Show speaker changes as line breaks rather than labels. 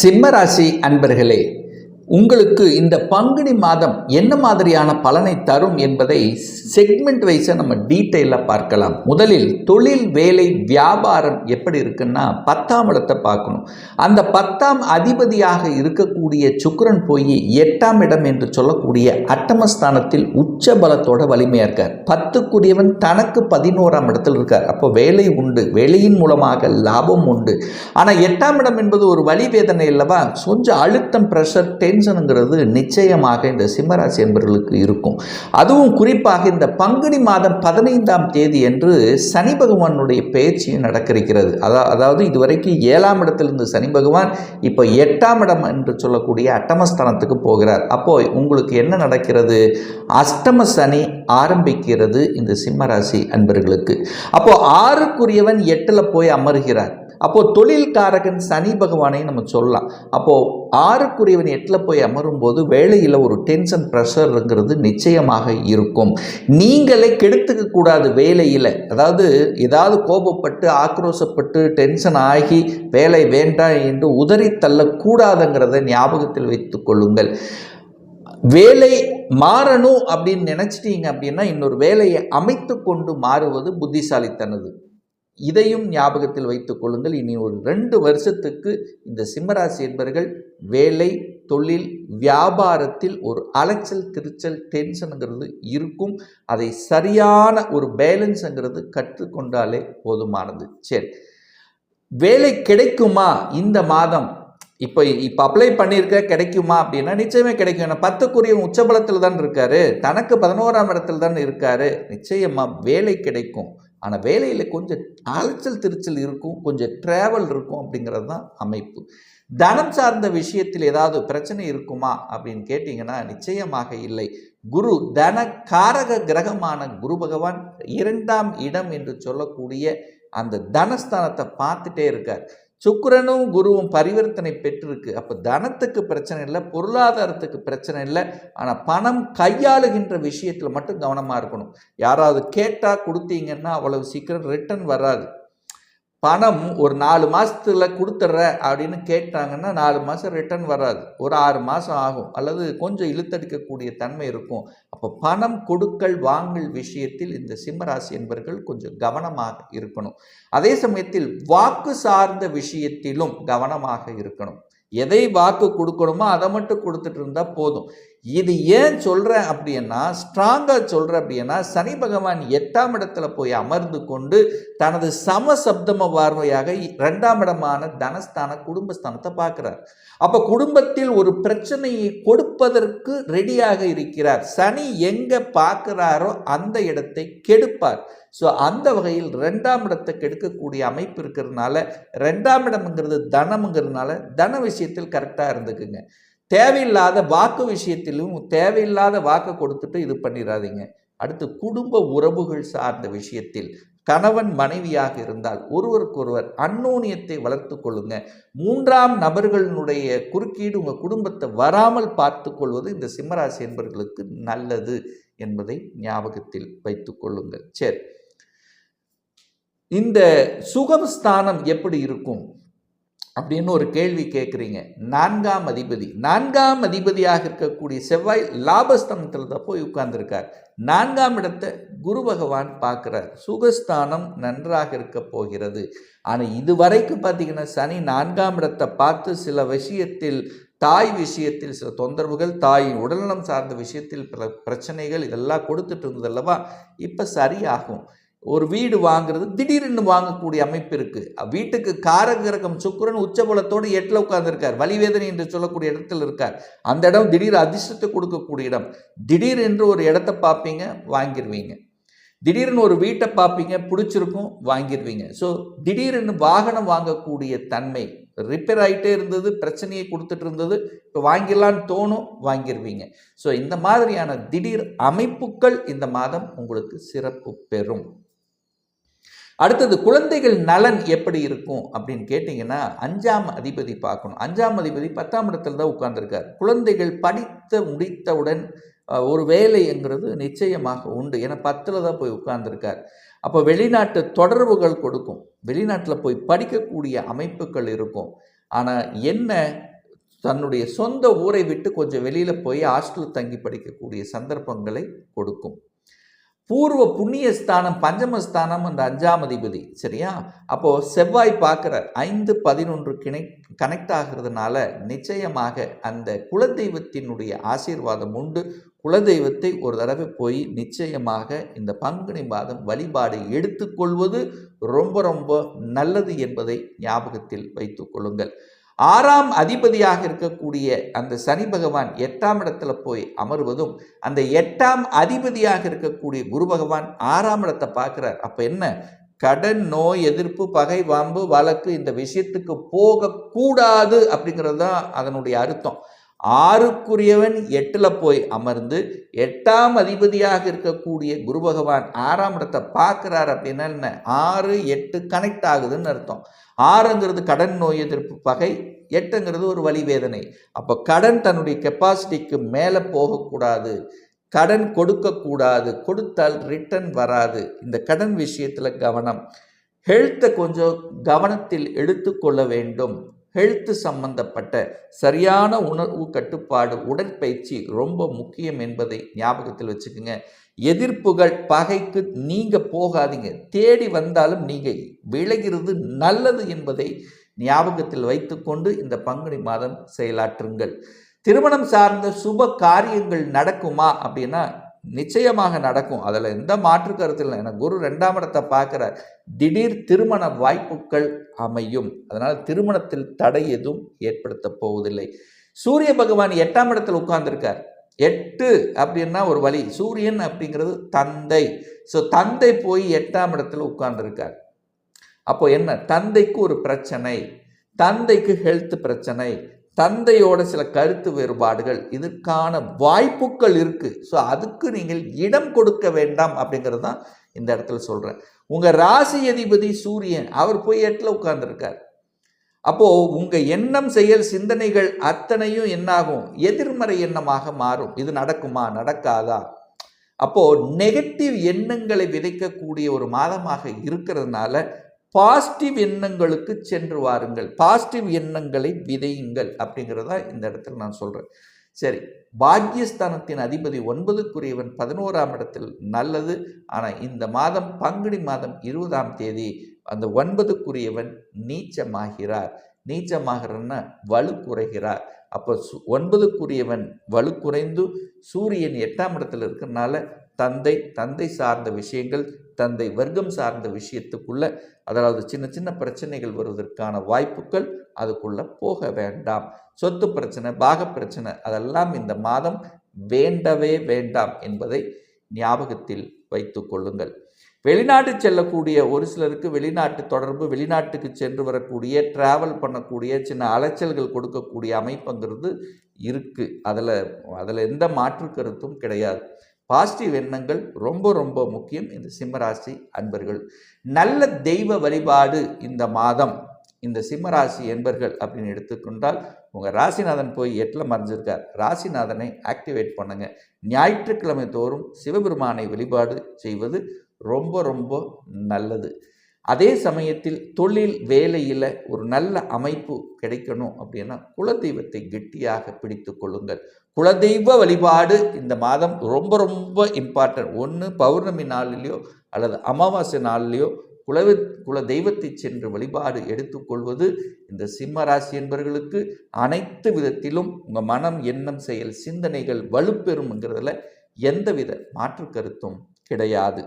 சிம்மராசி அன்பர்களே உங்களுக்கு இந்த பங்குனி மாதம் என்ன மாதிரியான பலனை தரும் என்பதை செக்மெண்ட் வைஸாக நம்ம டீட்டெயிலாக பார்க்கலாம். முதலில் தொழில் வேலை வியாபாரம் எப்படி இருக்குன்னா பத்தாம் இடத்தை பார்க்கணும். அந்த பத்தாம் அதிபதியாக இருக்கக்கூடிய சுக்கரன் போய் எட்டாம் இடம் என்று சொல்லக்கூடிய அட்டமஸ்தானத்தில் உச்ச பலத்தோட வலிமையாக இருக்கார். பத்துக்குரியவன் தனக்கு பதினோராம் இடத்தில் இருக்கார். அப்போ வேலை உண்டு. வேலையின் மூலமாக லாபம் உண்டு. ஆனால் எட்டாம் இடம் என்பது ஒரு வழி வேதனை அல்லவா? கொஞ்சம் அழுத்தம் ப்ரெஷர் டென் டென்ஷனுங்கிறது நிச்சயமாக இந்த சிம்மராசி என்பவர்களுக்கு இருக்கும். அதுவும் குறிப்பாக இந்த பங்குனி மாதம் பதினைந்தாம் தேதி என்று சனி பகவானுடைய பயிற்சி நடக்கிறது அதா அதாவது இதுவரைக்கும் ஏழாம் இடத்திலிருந்து சனி பகவான் இப்போ எட்டாம் இடம் என்று சொல்லக்கூடிய அட்டமஸ்தானத்துக்கு போகிறார். அப்போ உங்களுக்கு என்ன நடக்கிறது? அஷ்டம சனி ஆரம்பிக்கிறது இந்த சிம்மராசி அன்பர்களுக்கு. அப்போ ஆறுக்குரியவன் எட்டில் போய் அமர்கிறார். அப்போது தொழில்காரகன் சனி பகவானை நம்ம சொல்லலாம். அப்போது ஆறுக்குரியவன் எட்டில் போய் அமரும் போது வேலையில் ஒரு டென்ஷன் ப்ரெஷர்ங்கிறது நிச்சயமாக இருக்கும். நீங்களே கெடுத்துக்க கூடாது வேலையில். அதாவது ஏதாவது கோபப்பட்டு ஆக்ரோஷப்பட்டு டென்ஷன் ஆகி வேலை வேண்டாம் என்று உதறி தள்ளக்கூடாதுங்கிறத ஞாபகத்தில் வைத்துக் கொள்ளுங்கள். வேலை மாறணும் அப்படின்னு நினச்சிட்டீங்க அப்படின்னா இன்னொரு வேலையை அமைத்து கொண்டு மாறுவது புத்திசாலித்தனது. இதையும் ஞாபகத்தில் வைத்துக் கொள்ளுங்கள். இனி ஒரு ரெண்டு வருஷத்துக்கு இந்த சிம்மராசி என்பவர்கள் வேலை தொழில் வியாபாரத்தில் ஒரு அலைச்சல் திருச்சல் டென்ஷனுங்கிறது இருக்கும். அதை சரியான ஒரு பேலன்ஸுங்கிறது கற்றுக்கொண்டாலே போதுமானது. சரி. வேலை கிடைக்குமா? இந்த மாதம். இப்போ இப்போ அப்ளை பண்ணியிருக்க கிடைக்குமா அப்படின்னா நிச்சயமே கிடைக்கும். ஏன்னா பத்துக்குரிய உச்சபலத்தில் தான் இருக்காரு. தனக்கு பதினோராம் இடத்துல தான் இருக்காரு. நிச்சயமாக வேலை கிடைக்கும். ஆனால் வேலையில் கொஞ்சம் அலைச்சல் திருச்சல் இருக்கும் கொஞ்சம் ட்ராவல் இருக்கும் அப்படிங்கிறது தான் அமைப்பு. தனம் சார்ந்த விஷயத்தில் ஏதாவது பிரச்சனை இருக்குமா அப்படின்னு கேட்டிங்கன்னா நிச்சயமாக இல்லை. குரு தன காரக கிரகமான குரு பகவான் இரண்டாம் இடம் என்று சொல்லக்கூடிய அந்த தனஸ்தானத்தை பார்த்துட்டே இருக்கார். சுக்கரனும் குருவும் பரிவர்த்தனை பெற்றிருக்கு. அப்போ தனத்துக்கு பிரச்சனை இல்லை பொருளாதாரத்துக்கு பிரச்சனை இல்லை. ஆனால் பணம் கையாளுகின்ற விஷயத்தில் மட்டும் கவனமாக இருக்கணும். யாராவது கேட்டால் கொடுத்தீங்கன்னா அவ்வளவு சீக்கிரம் ரிட்டர்ன் வராது. பணம் ஒரு நாலு மாதத்துல கொடுத்துட்ற அப்படின்னு கேட்டாங்கன்னா நாலு மாதம் ரிட்டர்ன் வராது. ஒரு ஆறு மாதம் ஆகும். அல்லது கொஞ்சம் இழுத்தடிக்கக்கூடிய தன்மை இருக்கும். அப்போ பணம் கொடுக்கல் வாங்கல் விஷயத்தில் இந்த சிம்மராசி என்பவர்கள் கொஞ்சம் கவனமாக இருக்கணும். அதே சமயத்தில் வாக்கு சார்ந்த விஷயத்திலும் கவனமாக இருக்கணும். எதை வாக்கு கொடுக்கணுமோ அதை மட்டும் கொடுத்துட்டு இருந்தால் போதும். இது ஏன் சொல்கிறேன் அப்படின்னா ஸ்ட்ராங்காக சொல்கிறேன் அப்படின்னா சனி பகவான் எட்டாம் இடத்துல போய் அமர்ந்து கொண்டு தனது சமசப்தம பார்வையாக ரெண்டாம் இடமான தனஸ்தான குடும்பஸ்தானத்தை பார்க்குறார். அப்போ குடும்பத்தில் ஒரு பிரச்சனையை கொடுப்பதற்கு ரெடியாக இருக்கிறார். சனி எங்கே பார்க்குறாரோ அந்த இடத்தை கெடுப்பார். ஸோ அந்த வகையில் ரெண்டாம் இடத்தை கெடுக்கக்கூடிய அமைப்பு இருக்கிறதுனால ரெண்டாம் இடம்ங்கிறது தனம்ங்கிறதுனால தன விஷயத்தில் கரெக்டாக இருந்துக்குங்க. தேவையில்லாத வாக்கு விஷயத்திலும் தேவையில்லாத வாக்கு கொடுத்துட்டு இது பண்ணிடாதீங்க அடுத்து குடும்ப உறவுகள் சார்ந்த விஷயத்தில் கணவன் மனைவியாக இருந்தால் ஒருவருக்கொருவர் அன்னோனியத்தை வளர்த்து கொள்ளுங்க. மூன்றாம் நபர்களினுடைய குறுக்கீடு உங்கள் குடும்பத்தை வராமல் பார்த்து கொள்வது இந்த சிம்மராசி என்பவர்களுக்கு நல்லது என்பதை ஞாபகத்தில் வைத்து கொள்ளுங்கள். சரி. இந்த சுகம் ஸ்தானம் எப்படி இருக்கும்? அப்படின்னு ஒரு கேள்வி கேட்குறீங்க. நான்காம் அதிபதி. நான்காம் அதிபதியாக இருக்கக்கூடிய செவ்வாய் லாபஸ்தானத்தில் தான் போய் உட்கார்ந்துருக்கார். நான்காம் இடத்தை குரு பகவான் பார்க்குறார். சுகஸ்தானம் நன்றாக இருக்க போகிறது. ஆனால் இதுவரைக்கும் பார்த்தீங்கன்னா சனி நான்காம் இடத்தை பார்த்து சில விஷயத்தில் தாய் விஷயத்தில் சில தொந்தரவுகள் தாயின் உடல்நலம் சார்ந்த விஷயத்தில் பல பிரச்சனைகள் இதெல்லாம் கொடுத்துட்டு இருந்தது அல்லவா? இப்போ சரியாகும். ஒரு வீடு வாங்குறது திடீர்னு வாங்கக்கூடிய அமைப்பு இருக்குது வீட்டுக்கு காரகிரகம் சுக்கரன் உச்சபலத்தோடு எட்டில் உட்கார்ந்துருக்கார். வலிவேதனை என்று சொல்லக்கூடிய இடத்துல இருக்கார். அந்த இடம் திடீர் அதிர்ஷ்டத்தை கொடுக்கக்கூடிய இடம். திடீர் என்று ஒரு இடத்த பார்ப்பீங்க வாங்கிடுவீங்க திடீர்னு ஒரு வீட்டை பார்ப்பீங்க பிடிச்சிருக்கும் வாங்கிடுவீங்க ஸோ திடீர்னு வாகனம் வாங்கக்கூடிய தன்மை ரிப்பேர் ஆகிட்டே இருந்தது பிரச்சனையை கொடுத்துட்டு இருந்தது இப்போ வாங்கிடலான்னு தோணும் வாங்கிடுவீங்க ஸோ இந்த மாதிரியான திடீர் அமைப்புகள் இந்த மாதம் உங்களுக்கு சிறப்பு பெறும். அடுத்தது குழந்தைகள் நலன் எப்படி இருக்கும் அப்படின்னு கேட்டிங்கன்னா அஞ்சாம் அதிபதி பார்க்கணும். அஞ்சாம் அதிபதி பத்தாம் இடத்துல தான் உட்கார்ந்துருக்கார். குழந்தைகள் படித்த முடித்தவுடன் ஒரு வேலைங்கிறது நிச்சயமாக உண்டு. ஏன்னா பத்தில் தான் போய் உட்கார்ந்துருக்கார். அப்போ வெளிநாட்டு தொடர்புகள் கொடுக்கும். வெளிநாட்டில் போய் படிக்கக்கூடிய அமைப்புகள் இருக்கும். ஆனால் என்ன? தன்னுடைய சொந்த ஊரை விட்டு கொஞ்சம் வெளியில் போய் ஹாஸ்டல் தங்கி படிக்கக்கூடிய சந்தர்ப்பங்களை கொடுக்கும். பூர்வ புண்ணிய ஸ்தானம் பஞ்சமஸ்தானம் அந்த அஞ்சாம் அதிபதி சரியா? அப்போது செவ்வாய் பார்க்குற ஐந்து பதினொன்று கிணை கனெக்ட் ஆகிறதுனால நிச்சயமாக அந்த குலதெய்வத்தினுடைய ஆசீர்வாதம் உண்டு. குலதெய்வத்தை ஒரு தடவை போய் நிச்சயமாக இந்த பங்குனி மாதம் வழிபாடு எடுத்துக்கொள்வது ரொம்ப ரொம்ப நல்லது என்பதை ஞாபகத்தில் வைத்துக் கொள்ளுங்கள். ஆறாம் அதிபதியாக இருக்கக்கூடிய அந்த சனி பகவான் எட்டாம் இடத்துல போய் அமர்வதும் அந்த எட்டாம் அதிபதியாக இருக்கக்கூடிய குரு பகவான் ஆறாம் இடத்தை பார்க்குறார். அப்போ என்ன? கடன் நோய் எதிர்ப்பு பகை வாம்பு வழக்கு இந்த விஷயத்துக்கு போகக்கூடாது அப்படிங்கிறது தான் அதனுடைய அர்த்தம். ஆறுக்குரியவன் எட்டில் போய் அமர்ந்து எட்டாம் அதிபதியாக இருக்கக்கூடிய குரு பகவான் ஆறாம் இடத்தை பார்க்குறார் அப்படின்னா என்ன? ஆறு எட்டு கனெக்ட் ஆகுதுன்னு அர்த்தம். ஆறுங்கிறது கடன் நோய் எதிர்ப்பு பகை எட்டுங்கிறது ஒரு வழி வேதனை. அப்போ கடன் தன்னுடைய கெப்பாசிட்டிக்கு மேலே போகக்கூடாது. கடன் கொடுக்கக்கூடாது. கொடுத்தால் ரிட்டர்ன் வராது. இந்த கடன் விஷயத்தில் கவனம். ஹெல்த்தை கொஞ்சம் கவனத்தில் எடுத்துக்கொள்ள வேண்டும். ஹெல்த்து சம்பந்தப்பட்ட சரியான உணர்வு கட்டுப்பாடு உடற்பயிற்சி ரொம்ப முக்கியம் என்பதை ஞாபகத்தில் வச்சுக்கோங்க. எதிர்ப்புகள் பகைக்கு நீங்கள் போகாதீங்க. தேடி வந்தாலும் நீங்கள் விளைகிறது நல்லது என்பதை ஞாபகத்தில் வைத்துக்கொண்டு இந்த பங்குனி மாதம் செயலாற்றுங்கள். திருமணம் சார்ந்த சுப காரியங்கள் நடக்குமா அப்படின்னா நிச்சயமாக நடக்கும். அதில் எந்த மாற்று கருத்து இல்லை. எனக்கு குரு ரெண்டாம் இடத்தை பார்க்குற திடீர் திருமண வாய்ப்புகள் அமையும். அதனால் திருமணத்தில் தடை எதுவும் ஏற்படுத்த போவதில்லை. சூரிய பகவான் எட்டாம் இடத்தில் உட்கார்ந்துருக்கார். எட்டு அப்படின்னா ஒரு வழி. சூரியன் அப்படிங்கிறது தந்தை. ஸோ தந்தை போய் எட்டாம் இடத்துல உட்கார்ந்துருக்கார். அப்போ என்ன? தந்தைக்கு ஒரு பிரச்சனை. தந்தைக்கு ஹெல்த் பிரச்சனை. தந்தையோட சில கருத்து வேறுபாடுகள் இதற்கான வாய்ப்புகள் இருக்குது ஸோ அதுக்கு நீங்கள் இடம் கொடுக்க வேண்டாம் அப்படிங்கிறது தான் இந்த இடத்துல சொல்கிறேன் உங்கள் ராசி அதிபதி சூரியன் அவர் போய் எட்டில் உட்கார்ந்துருக்கார். அப்போது உங்கள் எண்ணம் செயல் சிந்தனைகள் அத்தனையும் என்னாகும்? எதிர்மறை எண்ணமாக மாறும். இது நடக்குமா? நடக்காதா? அப்போது நெகட்டிவ் எண்ணங்களை விதைக்கக்கூடிய ஒரு மாதமாக இருக்கிறதுனால பாசிட்டிவ் எண்ணங்களுக்கு சென்று வாருங்கள். பாசிட்டிவ் எண்ணங்களை விதையுங்கள் அப்படிங்கிறதா இந்த இடத்துல நான் சொல்கிறேன் சரி பாக்யஸ்தானத்தின் அதிபதி ஒன்பதுக்குரியவன் பதினோராம் இடத்தில் நல்லது. ஆனால் இந்த மாதம் பங்குனி மாதம் இருபதாம் தேதி அந்த ஒன்பதுக்குரியவன் நீச்சமாகிறார். நீச்சமாகிறன்னா வலு குறைகிறார். அப்போ சு ஒன்பதுக்குரியவன் வலு குறைந்து சூரியன் எட்டாம் இடத்துல இருக்கிறனால தந்தை தந்தை சார்ந்த விஷயங்கள் தந்தை வர்க்கம் சார்ந்த விஷயத்துக்குள்ள அதாவது சின்ன சின்ன பிரச்சனைகள் வருவதற்கான வாய்ப்புகள் அதுக்குள்ள போக வேண்டாம். சொத்து பிரச்சனை பாக பிரச்சனை அதெல்லாம் இந்த மாதம் வேண்டவே வேண்டாம் என்பதை ஞாபகத்தில் வைத்து கொள்ளுங்கள். வெளிநாட்டு செல்லக்கூடிய ஒரு சிலருக்கு வெளிநாட்டு தொடர்பு வெளிநாட்டுக்கு சென்று வரக்கூடிய ட்ராவல் பண்ணக்கூடிய சின்ன அலைச்சல்கள் கொடுக்கக்கூடிய அமைப்புங்கிறது இருக்குது அதில் அதில் எந்த மாற்று கருத்தும் கிடையாது. பாசிட்டிவ் எண்ணங்கள் ரொம்ப ரொம்ப முக்கியம் இந்த சிம்மராசி அன்பர்கள். நல்ல தெய்வ வழிபாடு இந்த மாதம். இந்த சிம்மராசி என்பர்கள் அப்படின்னு எடுத்துக்கொண்டால் உங்கள் ராசிநாதன் போய் எட்டில் மறைஞ்சிருக்கார். ராசிநாதனை ஆக்டிவேட் பண்ணுங்க. ஞாயிற்றுக்கிழமை தோறும் சிவபெருமானை வழிபாடு செய்வது ரொம்ப ரொம்ப நல்லது. அதே சமயத்தில் தொழில் வேலையில் ஒரு நல்ல அமைப்பு கிடைக்கணும் அப்படின்னா குலதெய்வத்தை கெட்டியாக பிடித்து கொள்ளுங்கள். குலதெய்வ வழிபாடு இந்த மாதம் ரொம்ப ரொம்ப இம்பார்ட்டன்ட் ஒன்று பௌர்ணமி நாளிலேயோ அல்லது அமாவாசை நாளிலேயோ குலவ குல தெய்வத்தை சென்று வழிபாடு எடுத்துக்கொள்வது இந்த சிம்ம ராசி என்பவர்களுக்கு அனைத்து விதத்திலும் உங்கள் மனம் எண்ணம் செயல் சிந்தனைகள் வலுப்பெறும்ங்கிறதுல எந்தவித மாற்று கருத்தும் கிடையாது.